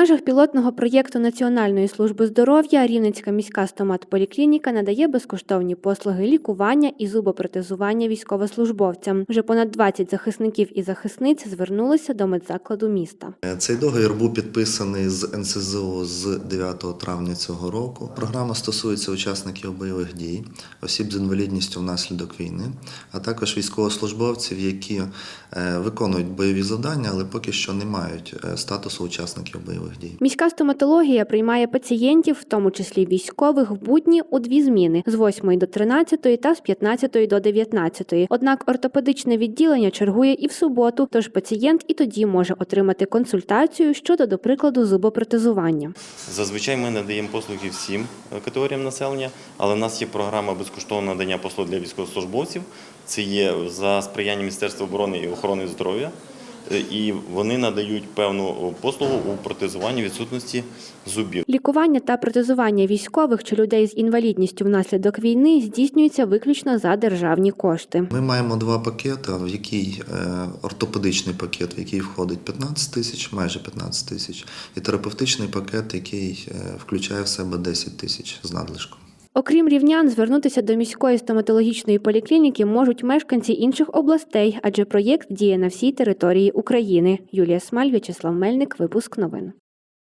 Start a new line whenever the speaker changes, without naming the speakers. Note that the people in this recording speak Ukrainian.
межах пілотного проєкту Національної служби здоров'я Рівненська міська стоматполіклініка надає безкоштовні послуги лікування і зубопротезування військовослужбовцям. Вже понад 20 захисників і захисниць звернулися до медзакладу міста.
Е, Цей договір був підписаний з НСЗУ з 9 травня цього року. Програма стосується учасників бойових дій, осіб з інвалідністю внаслідок війни, а також військовослужбовців, які е, виконують бойові завдання, але поки що не мають е, статусу учасників бойових дій.
Міська стоматологія приймає пацієнтів, в тому числі військових, в будні у дві зміни з 8 до 13 та з 15 до 19. Однак ортопедичне відділення чергує і в суботу, тож пацієнт і тоді може отримати консультацію щодо, до прикладу, зубопротезування.
Зазвичай ми надаємо послуги всім е, категоріям населення, але в нас є програма безкоштовного надання послуг для військовослужбовців. Це є за сприяння Міністерства оборони і охорони здоров'я. Е, І вони надають певну послугу у протезуванні відсутності зубів.
Лікування та протезування військових чи людей з інвалідністю внаслідок війни здійснюється виключно за державні кошти.
Ми маємо два пакети, в який е, ортопедичний пакет, в який входить 15 тисяч, майже 15 тисяч, і терапевтичний пакет, який е, включає в себе 10 тисяч з надлишком.
Окрім рівнян, звернутися до міської стоматологічної поліклініки можуть мешканці інших областей, адже проєкт діє на всій території України. Юлія Смаль, В'ячеслав Мельник, випуск новин.